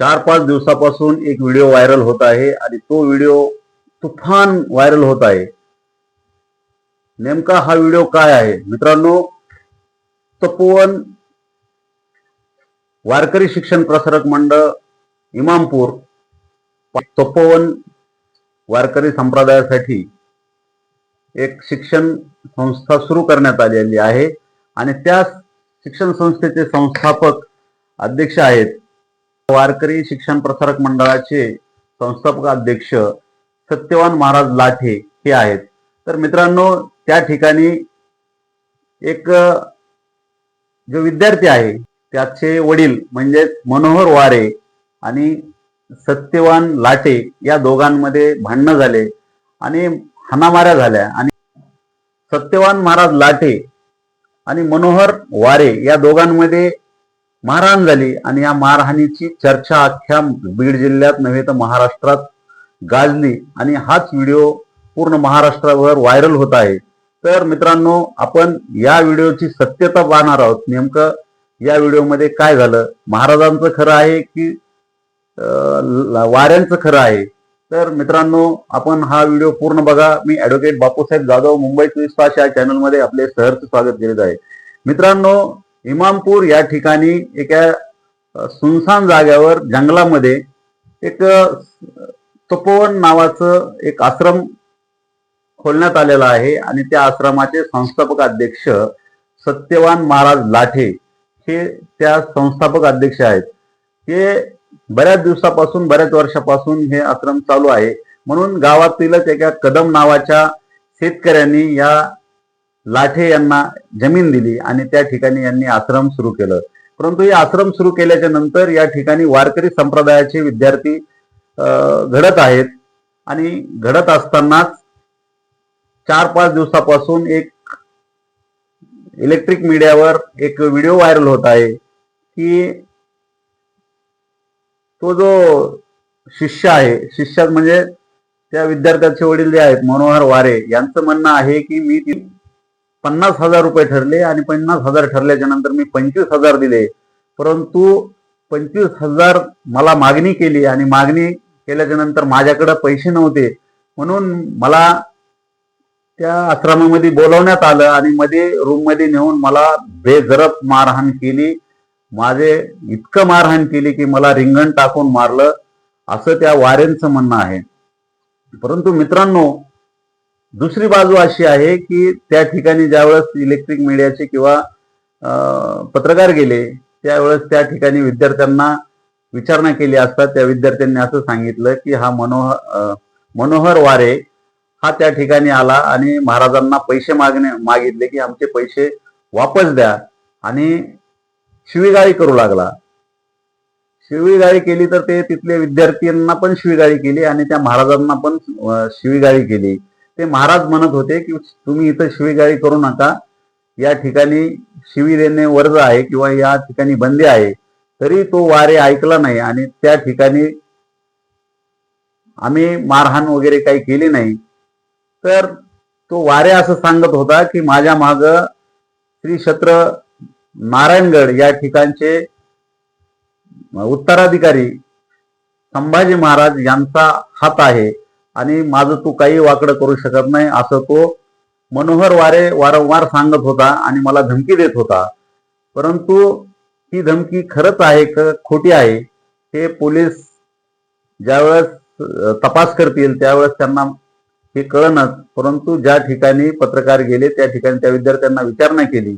चार पाच दिवसापासून एक व्हिडिओ व्हायरल होत आहे आणि तो व्हिडिओ तुफान व्हायरल होत आहे. नेमका हा व्हिडिओ काय आहे? मित्रांनो तपोवन वारकरी शिक्षण प्रसारक मंडळ इमामपूर तपोवन वारकरी संप्रदायासाठी एक शिक्षण संस्था सुरू करण्यात आलेली आहे आणि त्या शिक्षण संस्थेचे संस्थापक अध्यक्ष आहेत. वारकरी शिक्षण प्रसारक मंडळाचे संस्थापक अध्यक्ष सत्यवान महाराज लाठे हे आहेत. तर मित्रांनो त्या ठिकाणी एक जो विद्यार्थी आहे त्याचे वडील म्हणजे मनोहर वारे आणि सत्यवान लाटे या दोघांमध्ये भांडणं झाले आणि हाणामाऱ्या झाल्या आणि सत्यवान महाराज लाटे आणि मनोहर वारे या दोघांमध्ये मारहाण झाली आणि या मारहाणीची चर्चा अख्ख्या बीड जिल्ह्यात नव्हे तर महाराष्ट्रात गाजली. आणि हाच व्हिडिओ पूर्ण महाराष्ट्रावर व्हायरल होत आहे. तर मित्रांनो आपण या व्हिडिओची सत्यता पाहणार आहोत. नेमकं या व्हिडिओमध्ये काय झालं? महाराजांचं खरं आहे की वाऱ्यांचं खरं आहे? तर मित्रांनो आपण हा व्हिडिओ पूर्ण बघा. मी ऍडव्होकेट बापूसाहेब जाधव मुंबई चोवीस तास या चॅनलमध्ये आपले सहर्ष स्वागत केले आहे. मित्रांनो इमामपूर या ठिकाणी एका सुनसान जाग्यावर जंगलामध्ये एक तपोवन नावाचं एक आश्रम खोलण्यात आलेला आहे आणि त्या आश्रमाचे संस्थापक अध्यक्ष सत्यवान महाराज लाठे हे त्या संस्थापक अध्यक्ष आहेत. हे बऱ्याच दिवसापासून बऱ्याच वर्षापासून हे आश्रम चालू आहे. म्हणून गावातीलच एका कदम नावाच्या शेतकऱ्यांनी या लाठे यांना जमीन दिली आणि त्या ठिकाणी यांनी आश्रम सुरू केलं. परंतु हे आश्रम सुरू केल्याच्यानंतर या ठिकाणी वारकरी संप्रदायाचे विद्यार्थी घडत आहेत. आणि घडत असतानाच चार पाच दिवसापासून एक इलेक्ट्रिक मीडियावर एक व्हिडिओ व्हायरल होत आहे की तो जो शिष्य आहे शिष्यात म्हणजे त्या विद्यार्थ्याचे वडील जे आहेत मनोहर वारे यांचं म्हणणं आहे की मी ती पन्नास हजार रुपये ठरले आणि पन्नास हजार ठरल्याच्या नंतर मी पंचवीस हजार दिले. परंतु पंचवीस हजार मला मागणी केली आणि मागणी केल्याच्यानंतर माझ्याकडे पैसे नव्हते. म्हणून मला त्या आश्रमामध्ये बोलवण्यात आलं आणि मध्ये रूममध्ये नेऊन मला बेजरब मारहाण केली. माझे इतकं मारहाण केली की मला रिंगण टाकून मारलं. असं त्या वारेंचं म्हणणं आहे. परंतु मित्रांनो दुसरी बाजू अशी आहे की त्या ठिकाणी ज्यावेळेस इलेक्ट्रिक मीडियाचे किंवा अं, पत्रकार गेले त्यावेळेस त्या ठिकाणी विद्यार्थ्यांना विचारणा केली असता त्या विद्यार्थ्यांनी असं सांगितलं की हा मनोहर मनोहर वारे हा त्या ठिकाणी आला आणि महाराजांना पैसे मागणे मागितले की आमचे पैसे वापस द्या आणि शिवीगाळी करू लागला. शिवीगाळी केली तर ते तिथले विद्यार्थ्यांना पण शिवीगाळी केली आणि त्या महाराजांना पण शिवीगाळी केली. ते महाराज म्हणत होते की तुम्ही इथं शिवीगाळी करू नका. या ठिकाणी शिवी देणे वर्ज आहे किंवा या ठिकाणी बंदी आहे तरी तो वारे ऐकला नाही आणि त्या ठिकाणी आम्ही मारहाण वगैरे काही केली नाही. तर तो वारे असं सांगत होता की माझ्या माग श्री छत्र नारायणगड या ठिकाणचे उत्तराधिकारी संभाजी महाराज यांचा हात आहे. आणि माझं तू काही वाकडं करू शकत नाही. असं तो मनोहर वारे वारंवार सांगत होता आणि मला धमकी देत होता. परंतु ही धमकी खरंच आहे का खोटी आहे हे पोलीस ज्यावेळेस तपास करतील त्यावेळेस त्यांना हे कळणच परंतु ज्या ठिकाणी पत्रकार गेले त्या ठिकाणी त्या विद्यार्थ्यांना विचारणा केली.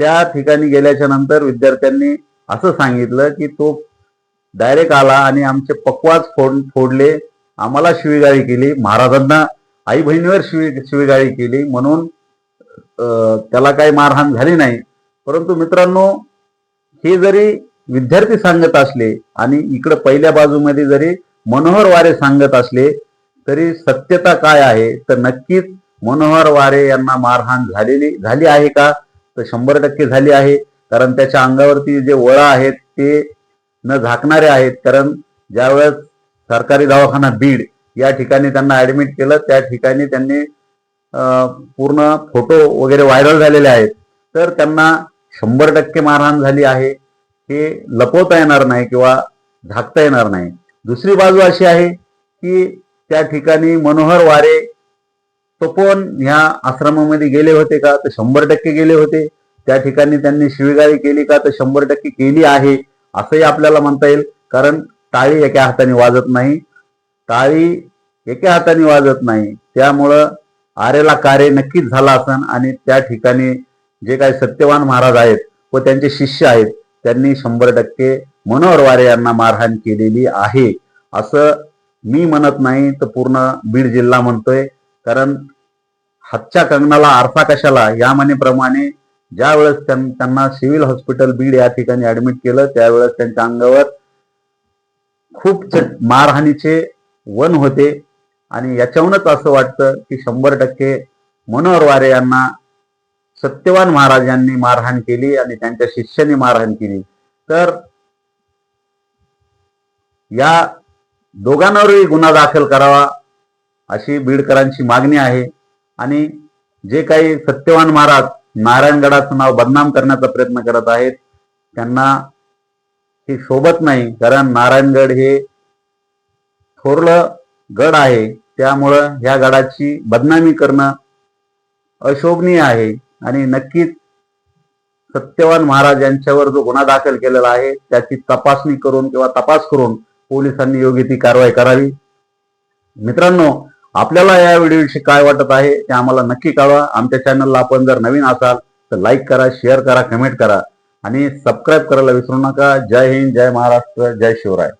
त्या ठिकाणी गेल्याच्यानंतर विद्यार्थ्यांनी असं सांगितलं की तो डायरेक्ट आला आणि आमचे पकवाज फोड फोडले. आम्हाला शिवीगाळी केली. महाराजांना आई बहिणीवर शिवी शिवीगाळी केली म्हणून त्याला काही मारहाण झाली नाही. परंतु मित्रांनो हे जरी विद्यार्थी सांगत असले आणि इकडं पहिल्या बाजूमध्ये जरी मनोहर वारे सांगत असले तरी सत्यता काय आहे? तर नक्कीच मनोहर वारे यांना मारहाण झालेली झाली आहे का? तर शंभर टक्के झाली आहे. कारण त्याच्या अंगावरती जे वळा आहेत ते न झाकणारे आहेत. कारण ज्यावेळेस सरकारी दवाखाना बीड या ठिकाणी त्यांना ऍडमिट केलं. त्या ठिकाणी त्यांनी पूर्ण फोटो वगैरे व्हायरल झालेले आहेत. तर त्यांना शंभर टक्के मारहाण झाली आहे. हे लपवता येणार नाही किंवा झाकता येणार नाही. दुसरी बाजू अशी आहे की त्या ठिकाणी मनोहर वारे तपोवन ह्या आश्रमामध्ये गेले होते का? तर शंभर टक्के गेले होते. त्या ठिकाणी त्यांनी शिवीगाळी केली का? तर शंभर टक्के केली आहे. असंही आपल्याला म्हणता येईल. कारण टाळी एका हाताने वाजत नाही टाळी एका हाताने वाजत नाही. त्यामुळं आरेला कार्य नक्कीच झाला असन आणि त्या ठिकाणी जे काही सत्यवान महाराज आहेत व त्यांचे शिष्य आहेत त्यांनी शंभर टक्के मनोहर वारे यांना मारहाण केलेली आहे. असं मी म्हणत नाही तर पूर्ण बीड जिल्हा म्हणतोय. कारण हातच्या कंगनाला आरसा कशाला? या म्हणेप्रमाणे ज्यावेळेस त्यां- त्यांना सिव्हिल हॉस्पिटल बीड या ठिकाणी ऍडमिट केलं त्यावेळेस त्यांच्या अंगावर खूप मारहाणीचे वन होते. आणि याच्याहूनच असं वाटतं की शंभर टक्के मनोहर वारे यांना सत्यवान महाराज यांनी मारहाण केली आणि त्यांच्या शिष्याने मारहाण केली. तर या दोघांवरही गुन्हा दाखल करावा अशी बीडकरांची मागणी आहे. आणि जे काही सत्यवान महाराज नारायणगडाचं नाव बदनाम करण्याचा प्रयत्न करत आहेत त्यांना हे शोभत नाही कारण नारायणगड हे थोरलं गड आहे. त्यामुळं ह्या गडाची बदनामी करणं अशोभनीय आहे. आणि नक्कीच सत्यवान महाराज यांच्यावर जो गुन्हा दाखल केलेला आहे त्याची तपासणी करून किंवा तपास करून पोलिसांनी योग्य ती कारवाई करावी. मित्रांनो आपल्याला या व्हिडिओविषयी काय वाटत आहे ते आम्हाला नक्की कळवा. आमच्या चॅनलला आपण जर नवीन असाल तर लाईक करा शेअर करा कमेंट करा. आणि सबस्क्राईब करायला विसरू नका. जय हिंद जय महाराष्ट्र जय शिवराय.